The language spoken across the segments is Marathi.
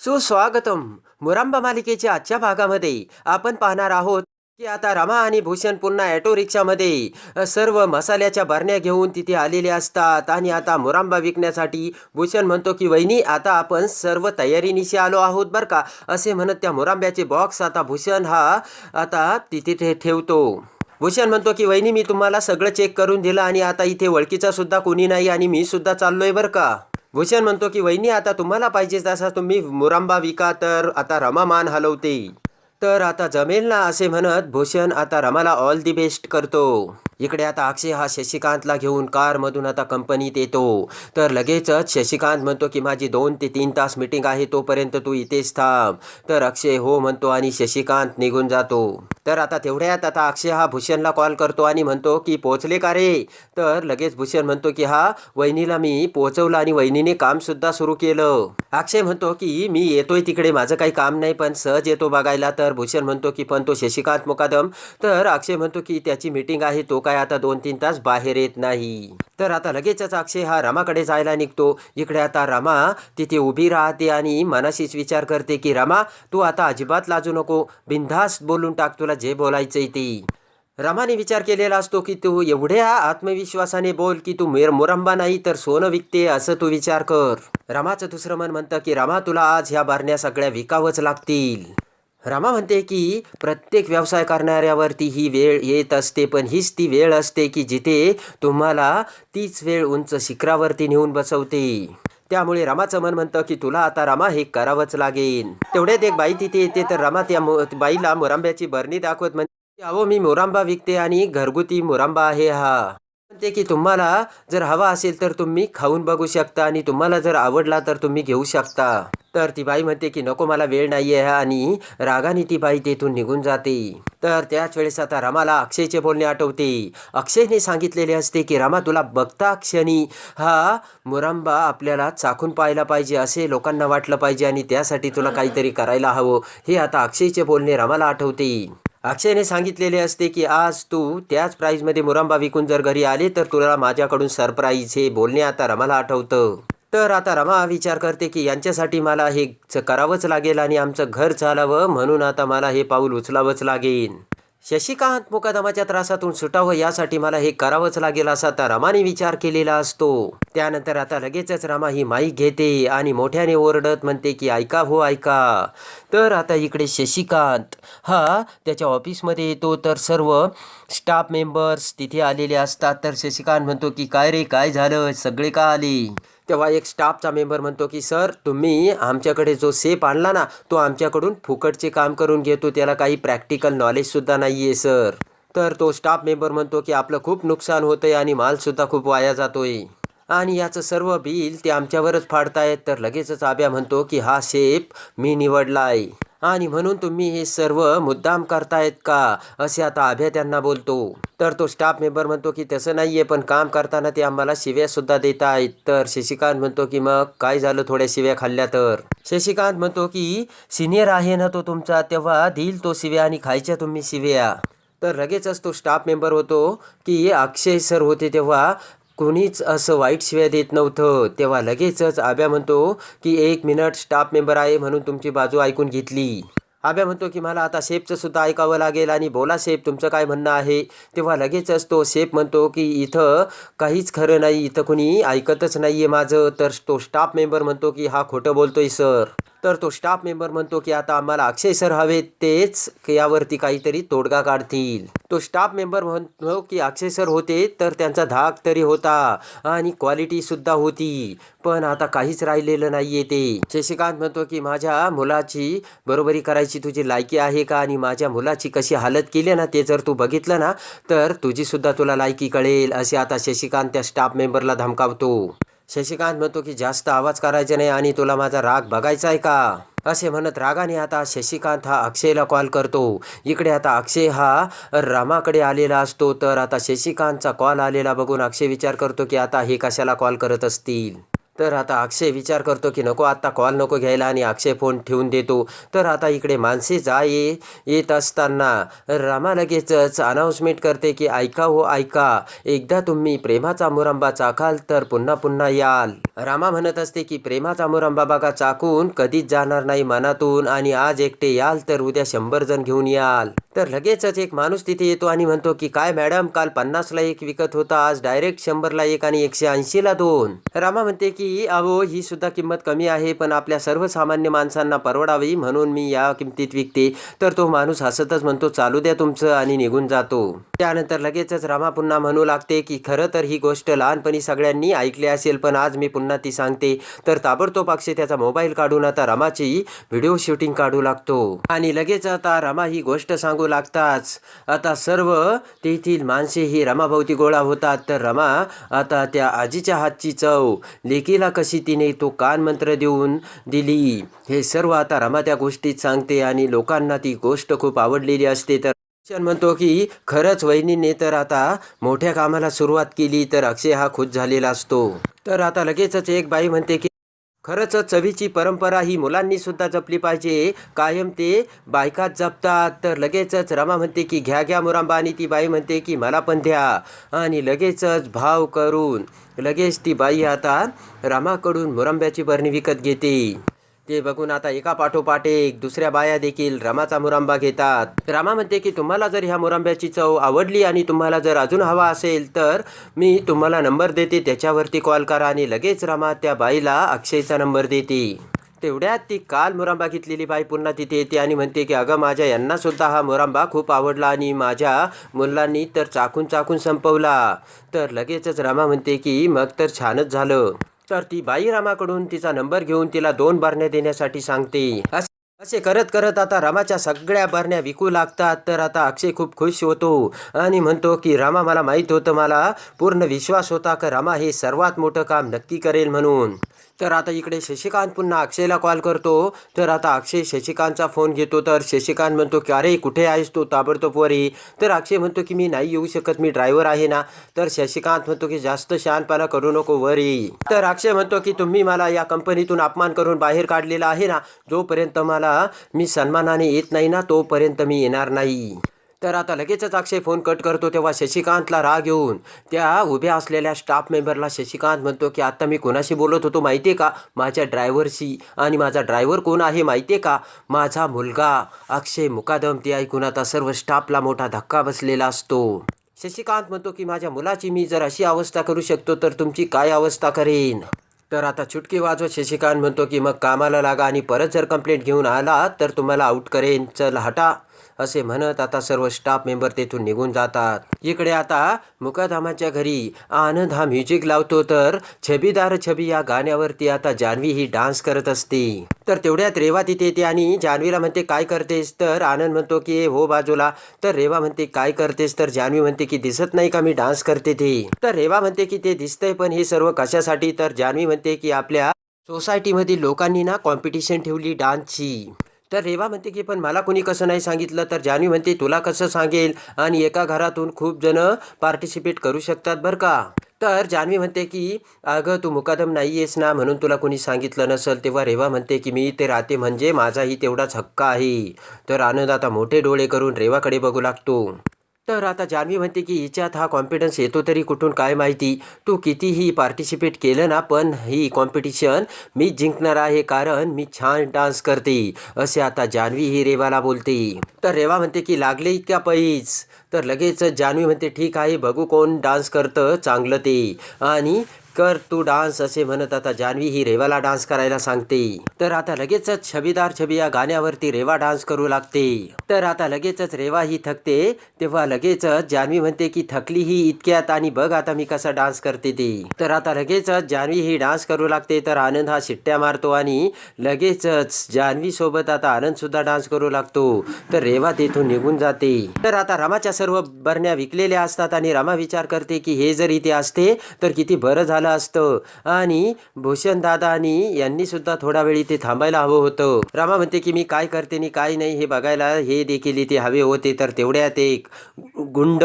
सुस्वागतम. मुरांबा मालिकेच्या आजच्या भागामध्ये आपण पाहणार आहोत की आता रमा आणि भूषण पुन्हा ॲटो रिक्षामध्ये सर्व मसाल्याच्या बरण्या घेऊन तिथे आलेले असतात आणि आता मुरांबा विकण्यासाठी भूषण म्हणतो की वहिनी आता आपण सर्व तयारीनिशी आलो आहोत बरं का. असे म्हणत त्या मुरांब्याचे बॉक्स आता भूषण हा आता तिथे ठे- ठेवतो. भूषण म्हणतो की वहिनी मी तुम्हाला सगळं चेक करून दिलं आणि आता इथे ओळखीचा सुद्धा कोणी नाही आणि मी सुद्धा चाललोय बरं का. भूषण म्हणतो की वहिनी आता तुम्हाला पाहिजे तसा तुम्ही मुरांबा विका तर आता रमा मान हलवते तर आता जमेल ना असे म्हणत भूषण आता रमाला ऑल दी बेस्ट करतो. इकडे आता अक्षय हा शशिकांतला घेऊन कारमधून आता कंपनीत येतो. तर लगेचच शशिकांत म्हणतो की माझी दोन ते तीन तास मीटिंग आहे तोपर्यंत तू इथेच थांब. तर अक्षय हो म्हणतो आणि शशिकांत निघून जातो. तर आता तेवढ्यात आता अक्षय हा भूषणला कॉल करतो आणि म्हणतो की पोचले का रे? तर लगेच भूषण म्हणतो की हा वहिनीला मी पोचवलं आणि वहिनीने कामसुद्धा सुरू केलं. अक्षय म्हणतो की मी येतोय तिकडे माझं काही काम नाही पण सहज येतो बघायला. तर भूषण म्हणतो की पण तो शशिकांत मुकादम. तर अक्षय म्हणतो की त्याची मीटिंग आहे तो काय आता दोन तीन तास बाहेर येत नाही. तर आता लगेचच अक्षय हा रमाकडे जायला निघतो. इकडे आता रमा तिथे उभी राहते आणि मनाशीच विचार करते की रमा तू आता अजिबात लाजू नको. बिनधास बोलून टाक तुला जे बोलायचंय ते. रमाने विचार केलेला असतो की तू एवढ्या आत्मविश्वासाने बोल की तू मेर मुरंबा नाही तर सोनं विकते असं तू विचार कर. रमाचं दुसरं मन म्हणतं की रमा तुला आज ह्या बारण्या सगळ्या विकावंच लागतील. रमा म्हणते की प्रत्येक व्यवसाय करणाऱ्यावरती ही वेळ येत असते पण हीच ती वेळ असते की जिथे तुम्हाला तीच वेळ उंच शिखरावरती नेऊन बसवते. त्यामुळे रमाचं मन म्हणतं की तुला आता रमा हे करावंच लागेल. तेवढ्यात एक बाई तिथे येते तर रामा त्या बाईला मोरांब्याची बरणी दाखवत म्हणते अहो मी मोरांबा विकते आणि घरगुती मोरांबा आहे हा. सांगते की तुम्हाला जर हवा असेल तर तुम्ही खाऊन बघू शकता आणि तुम्हाला जर आवडला तर तुम्ही घेऊ शकता. तर ती बाई म्हणते की नको मला वेळ नाही आहे आणि रागाने ती बाई तेथून निघून जाते. तर त्याच वेळेस आता रमाला अक्षयचे बोलणे आठवते. अक्षयने सांगितलेले असते की रमा तुला बघता क्षणी हा मुरंबा आपल्याला चाखून पाहायला पाहिजे असे लोकांना वाटलं पाहिजे आणि त्यासाठी तुला काहीतरी करायला हवं. हे आता अक्षयचे बोलणे रमाला आठवते. अक्षयने सांगितलेले असते की आज तू त्याच प्राईजमध्ये मुरंबा विकून जर घरी आले तर तुला माझ्याकडून सरप्राईज हे बोलणे आता रमाला आठवतं. तर आता रमा विचार करते की यांच्यासाठी मला हे करावंच लागेल आणि आमचं घर चालावं म्हणून आता मला हे पाऊल उचलावंच लागेल. शशिकांत मुकदमाच्या त्रासातून सुटावं हो यासाठी मला हे करावंच लागेल असा आता रमाने विचार केलेला असतो. त्यानंतर आता लगेचच रमा ही माईक घेते आणि मोठ्याने ओरडत म्हणते की ऐका हो ऐका. तर आता इकडे शशिकांत. हा त्याच्या ऑफिसमध्ये येतो. तर सर्व स्टाफ मेंबर्स तिथे आलेले असतात. तर शशिकांत म्हणतो की काय रे काय झालं? सगळे का आले? तेव्हा एक स्टाफचा मेंबर म्हणतो की सर तुम्ही आमच्याकडे जो सेप आणला ना तो आमच्याकडून फुकटचे काम करून घेतो. त्याला काही प्रॅक्टिकल नॉलेजसुद्धा नाही आहे सर. तर तो स्टाफ मेंबर म्हणतो की आपलं खूप नुकसान होतंय आणि मालसुद्धा खूप वाया जातो आहे आणि याचं सर्व बिल ते आमच्यावरच फाडतायत. तर लगेचच आब्या म्हणतो की हा शेप मी निवडला आहे आणि म्हणून तुम्ही हे सर्व मुद्दाम करतायत का? असे आता आभ्या त्यांना बोलतो. तर तो स्टाफ मेंबर म्हणतो की तसं नाही आहे पण काम करताना ते आम्हाला शिव्यासुद्धा देत आहेत तर शशिकांत म्हणतो की मग काय झालं थोड्या शिव्या खाल्ल्या तर? शशिकांत म्हणतो की सिनियर आहे ना तो तुमचा तेव्हा देईल तो शिव्या आणि खायच्या तुम्ही शिव्या. तर लगेचच तो स्टाफ मेंबर होतो की अक्षय सर होते तेव्हा कोणीच असं वाईट शिव्या देत नव्हतं. तेव्हा लगेचच आब्या म्हणतो की एक मिनिट स्टाफ मेंबर आहे म्हणून तुमची बाजू ऐकून घेतली. आब्या म्हणतो की मला आता सेफचं सुद्धा ऐकावं लागेल आणि बोला शेफ तुमचं काय म्हणणं आहे? तेव्हा लगेचच तो शेफ म्हणतो की इथं काहीच खरं नाही इथं कुणी ऐकतच नाही आहे माझं. तर तो स्टाफ मेंबर म्हणतो की हा खोटं बोलतोय सर तर तो स्टाफ मेंबर म्हणतो की आता आम्हाला अक्षय सर हवे तेच यावरती काहीतरी तोडगा काढतील. तो स्टाफ मेंबर म्हणतो की अक्षय सर होते तर त्यांचा धाक तरी होता आणि क्वालिटी सुद्धा होती पण आता काहीच राहिलेलं नाहीये ते. शशिकांत म्हणतो की माझ्या मुलाची बरोबरी करायची तुझी लायकी आहे का? आणि माझ्या मुलाची कशी हालत केली ना ते जर तू बघितलं ना तर तुझीसुद्धा तुला लायकी कळेल असे आता शशिकांत त्या स्टाफ मेंबरला धमकावतो. शशिकांत म्हणतो की जास्त आवाज करायचा नाही आणि तुला माझा राग बघायचा आहे का? असे म्हणत रागाने आता शशिकांत हा अक्षयला कॉल करतो. इकडे आता अक्षय हा रामाकडे आलेला असतो. तर आता शशिकांतचा कॉल आलेला बघून अक्षय विचार करतो की आता हे कशाला कॉल करत असतील? तर आता अक्षय विचार करतो की नको आत्ता कॉल नको घ्यायला आणि अक्षय फोन ठेवून देतो. तर आता इकडे माणसे जा ये येत असताना रामा लगेचच अनाऊन्समेंट करते की ऐका हो ऐका. एकदा तुम्ही प्रेमाचा मुरंबा चाखाल तर पुन्हा पुन्हा याल. रामा म्हणत असते की प्रेमाचा मुरंबा बागा चाकून कधीच जाणार नाही मनातून आणि आज एकटे याल तर उद्या शंभर जण घेऊन याल. तर लगेचच एक माणूस तिथे येतो आणि म्हणतो की काय मॅडम काल पन्नासला एक विकत होता आज डायरेक्ट शंभरला एक आणि एकशे ऐंशीला दोन. रामा म्हणते की अहो ही सुद्धा किंमत कमी आहे पण आपल्या सर्वसामान्य माणसांना परवडावी म्हणून मी या किमतीत विकते. तर तो माणूस हसतच म्हणतो चालू द्या तुमचं आणि निघून जातो. त्यानंतर लगेचच रामा पुन्हा म्हणू लागते की खरं तर ही गोष्ट लहानपणी सगळ्यांनी ऐकली असेल पण आज मी पुन्हा ती सांगते. तर ताबडतोब अक्षय त्याचा मोबाईल काढून आता रमाची व्हिडिओ शूटिंग काढू लागतो. आणि लगेच आता रमा ही गोष्ट सांगू लागताच. आता सर्व तेथील माणसे ही रमाभोवती गोळा होतात. तर रमा आता त्या आजीच्या हातची चव. एकीला कशी तिने तो कान मंत्र देऊन दिली? हे सर्व आता रमा त्या गोष्टीत सांगते आणि लोकांना ती गोष्ट खूप आवडलेली असते. तर भूषण म्हणतो की खरंच वहिनीने तर आता मोठ्या कामाला सुरुवात केली तर अक्षय हा खुश झालेला असतो. तर आता लगेचच एक बाई म्हणते की खरंच चवीची परंपरा ही मुलांनी सुद्धा जपली पाहिजे. कायम ते बायकात जपतात. तर लगेचच रमा म्हणते की घ्या घ्या मुरांबा. आणि ती बाई म्हणते की मला पण द्या. आणि लगेचच भाव करून लगेच ती बाई आता रामाकडून मुरंब्याची बरणी विकत घेते. ते बघून आता एका पाठोपाठ एक दुसऱ्या बाया देखील रमाचा मुरांबा घेतात. रामा म्हणते की तुम्हाला जर ह्या मुरांब्याची चव आवडली आणि तुम्हाला जर अजून हवा असेल तर मी तुम्हाला नंबर देते त्याच्यावरती कॉल करा आणि लगेच रमा त्या बाईला अक्षयचा नंबर देते. तेवढ्यात ती काल मुरांबा घेतलेली बाई पुन्हा तिथे येते आणि म्हणते की अगं माझ्या यांना सुद्धा हा मुरांबा खूप आवडला आणि माझ्या मुलांनी तर चाकून चाकून संपवला. तर लगेचच रमा म्हणते की मग तर छानच झालं. तर ती बाई रामाकडून तिचा नंबर घेऊन तिला दोन बारण्या देण्यासाठी सांगते. असे करत करत आता रामाच्या सगळ्या बारण्या विकू लागतात. तर आता अक्षय खूप खुश होतो आणि म्हणतो की रामा मला माहीत होतं मला पूर्ण विश्वास होता का रामा हे सर्वात मोठं काम नक्की करेल म्हणून. तर आता इकडे शशिकांत पुन्हा अक्षयला कॉल करतो. तर आता अक्षय शशिकांतचा फोन घेतो. तर शशिकांत म्हणतो की अरे कुठे आहेस तो ताबडतोब वर तर अक्षय म्हणतो की मी नाही येऊ शकत. मी ड्रायव्हर आहे ना. तर शशिकांत म्हणतो की जास्त शहाणपणा करू नको वरी. तर अक्षय म्हणतो की तुम्ही मला या कंपनीतून अपमान करून बाहेर काढलेला आहे ना. जोपर्यंत मला मी सन्मानाने येत नाही ना तोपर्यंत मी येणार नाही. तर आता लगेचच अक्षय फोन कट करतो तेव्हा शशिकांतला राग येऊन. त्या उभ्या असलेल्या स्टाफ मेंबरला शशिकांत म्हणतो की आता मी कोणाशी बोलत होतो माहिती आहे का? माझ्या ड्रायव्हरशी. आणि माझा ड्रायव्हर कोण आहे माहिती आहे का? माझा मुलगा. अक्षय मुकादम ते ऐकून आता सर्व स्टाफला मोठा धक्का बसलेला असतो. शशिकांत म्हणतो की माझ्या मुलाची मी जर अशी अवस्था करू शकतो तर तुमची काय अवस्था करेन? तर आता चुटकी वाजवत शशिकांत म्हणतो की मग कामाला लागा आणि परत जर कंप्लेंट घेऊन आला तर तुम्हाला आउट करेन. चल हटा. असे म्हणत आता सर्व स्टाफ मेंबर तेथून निघून जातात. इकडे आता मुकाधामाच्या घरी आनंद हा म्युझिक लावतो तर छबीदार छबी या गाण्यावरती आता जान्हवी ही डान्स करत असते. तर तेवढ्यात रेवा तिथे येते आणि जान्हवीला म्हणते काय करतेस? तर आनंद म्हणतो की "ए, हो बाजूला. तर रेवा म्हणते काय करतेस? तर जान्हवी म्हणते की दिसत नाही का मी डान्स करते ते? तर रेवा म्हणते की ते दिसतंय पण हे सर्व कशासाठी? तर जान्हवी म्हणते की आपल्या सोसायटीमधील लोकांनी ना कॉम्पिटिशन ठेवली डान्सची तर रेवा म्हणते की पण मला कोणी कसं नाही सांगितलं? तर जान्हवी म्हणते तुला कसं सांगेल? आणि एका घरातून खूप जण पार्टिसिपेट करू शकतात बरं का? तर जान्हवी म्हणते की अगं तू मुकादम नाही आहेस ना म्हणून तुला कोणी सांगितलं नसेल. तेव्हा रेवा म्हणते की मी इथे राहते म्हणजे माझाही तेवढाच हक्क आहे. तर आनंद आता मोठे डोळे करून रेवाकडे बघू लागतो. तर आता जान्हवी म्हणते की हिच्यात हा कॉन्फिडन्स येतो तरी कुठून काय माहिती? तू कितीही पार्टिसिपेट केलं ना पण ही कॉम्पिटिशन मी जिंकणार आहे कारण मी छान डान्स करते असे आता जान्हवी ही रेवाला बोलते. तर रेवा म्हणते की लागले इतक्या पैस. तर लगेच जान्हवी म्हणते ठीक आहे बघू कोण डान्स करतं चांगलं ते. आणि कर तू डान्स असे म्हणत आता जान्हवी ही रेवाला डान्स करायला सांगते. तर आता लगेचच छबीदार छबी या गाण्यावरती रेवा डान्स करू लागते. तर आता लगेचच रेवा ही थकते तेव्हा लगेचच जान्हवी म्हणते की थकली ही इतक्यात आणि बघ आता मी कसा डान्स करते ते. तर आता लगेचच जान्हवी ही डान्स करू लागते तर आनंद हा शिट्ट्या मारतो आणि लगेचच जान्हवी सोबत आता आनंद सुद्धा डान्स करू लागतो. तर रेवा तेथून निघून जाते. तर आता रमाच्या सर्व बरण्या विकलेल्या असतात आणि रमा विचार करते की हे जर इथे असते तर किती बरं झालं. असतं. आणि भूषण यांनीसुद्धा थोडा वेळ इथे थांबायला हवं होतं. रमा म्हणते की मी काय करते आणि काय नाही हे बघायला हे देखील इथे हवे होते तर तेवढ्यात एक गुंड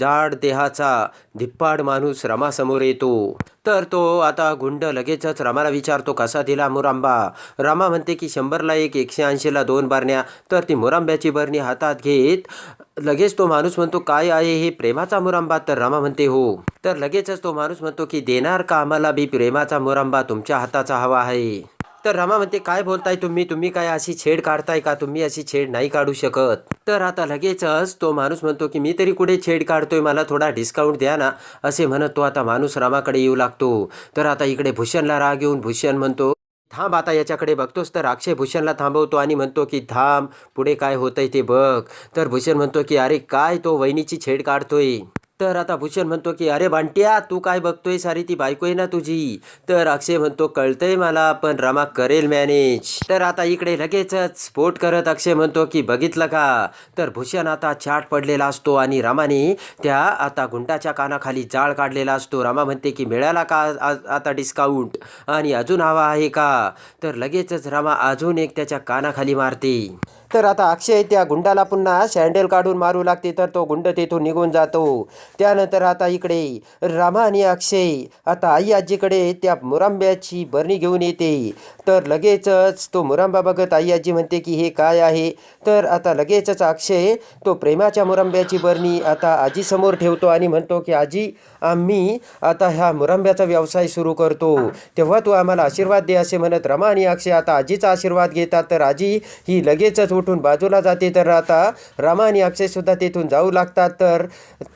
जाड देहाचा धिप्पाड माणूस रमासमोर येतो. तर तो आता गुंड. लगेचच रामाला विचारतो कसा दिला मुरांबा? रामा म्हणते की शंभरला एक एकशे ऐंशीला दोन बारण्या. तर ती मुरांब्याची बरणी हातात घेत लगेच तो माणूस म्हणतो काय आहे हे प्रेमाचा मुरांबा? तर रामा म्हणते हो. तर लगेचच तो माणूस म्हणतो की देणार का आम्हाला बी प्रेमाचा मुरांबा? तुमच्या हाताचा हवा आहे. तर रमा म्हणते काय बोलताय तुम्ही? तुम्ही काय अशी छेड काढताय का? तुम्ही अशी छेड नाही काढू शकत. तर आता लगेचच तो माणूस म्हणतो की मी तरी कुठे छेड काढतोय? मला थोडा डिस्काउंट द्या ना असे म्हणत तो आता माणूस रामाकडे येऊ लागतो. तर आता इकडे भूषणला राग येऊन भूषण म्हणतो थांब आता याच्याकडे बघतोस तर अक्षय भूषणला थांबवतो आणि म्हणतो की थांब पुढे काय होतंय ते बघ. तर भूषण म्हणतो की अरे काय तो वहिनीची छेड काढतोय? तर आता भूषण म्हणतो की अरे भांट्या तू काय बघतोय सारी ती बायको आहे ना तुझी? तर अक्षय म्हणतो कळतंय मला पण रमा करेल मॅनेज तर आता इकडे लगेचच स्फोट करत अक्षय म्हणतो की बघितलं का? तर भूषण आता चाट पडलेला असतो आणि रमाने त्या आता गुंडाच्या कानाखाली जाळ काढलेला असतो. रमा म्हणते की मिळाला का आता डिस्काउंट आणि अजून हवा आहे का? तर लगेचच रमा अजून एक त्याच्या कानाखाली मारते. तर आता अक्षय त्या गुंडाला पुन्हा सँडल काढून मारू लागते तर तो गुंड तेथून निघून जातो. त्यानंतर आता इकडे रामा आणि अक्षय. आता आई आजीकडे त्या मुरांब्याची बरणी घेऊन येते. तर लगेचच तो मुरांबा बघत आई आजी म्हणते की हे काय आहे? तर आता लगेचच अक्षय तो प्रेमाच्या मुरंब्याची बरणी आता आजीसमोर ठेवतो आणि म्हणतो की आजी आम्ही आता ह्या मुरंब्याचा व्यवसाय सुरू करतो. तेव्हा तू आम्हाला आशीर्वाद दे असे म्हणत रमा आणि अक्षय आता आजीचा आशीर्वाद घेतात. तर आजी ही लगेचच उठून बाजूला जाते. तर आता रमा आणि अक्षय सुद्धा तेथून जाऊ लागतात. तर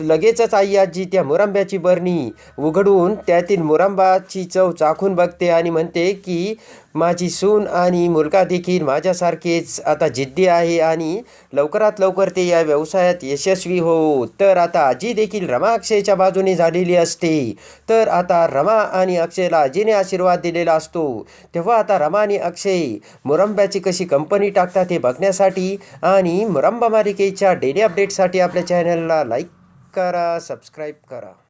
लगेच लगेचच आई आजी त्या मुरंब्याची बरणी. उघडून त्यातील मुरंबाची चव चाखून बघते आणि म्हणते की माझी सून आणि मुलगा देखील माझ्यासारखेच आता जिद्दी आहे आणि लवकरात लवकर ते या व्यवसायात यशस्वी हो तर आता आजी देखील रमा अक्षयच्या बाजूने झालेली असते. तर आता रमा आणि अक्षयला आजीने आशीर्वाद दिलेला असतो. तेव्हा आता रमा आणि अक्षय मुरंब्याची कशी कंपनी टाकतात हे बघण्यासाठी आणि मुरंबा मालिकेच्या डेली अपडेटसाठी आपल्या चॅनलला लाईक करा सबस्क्राईब करा.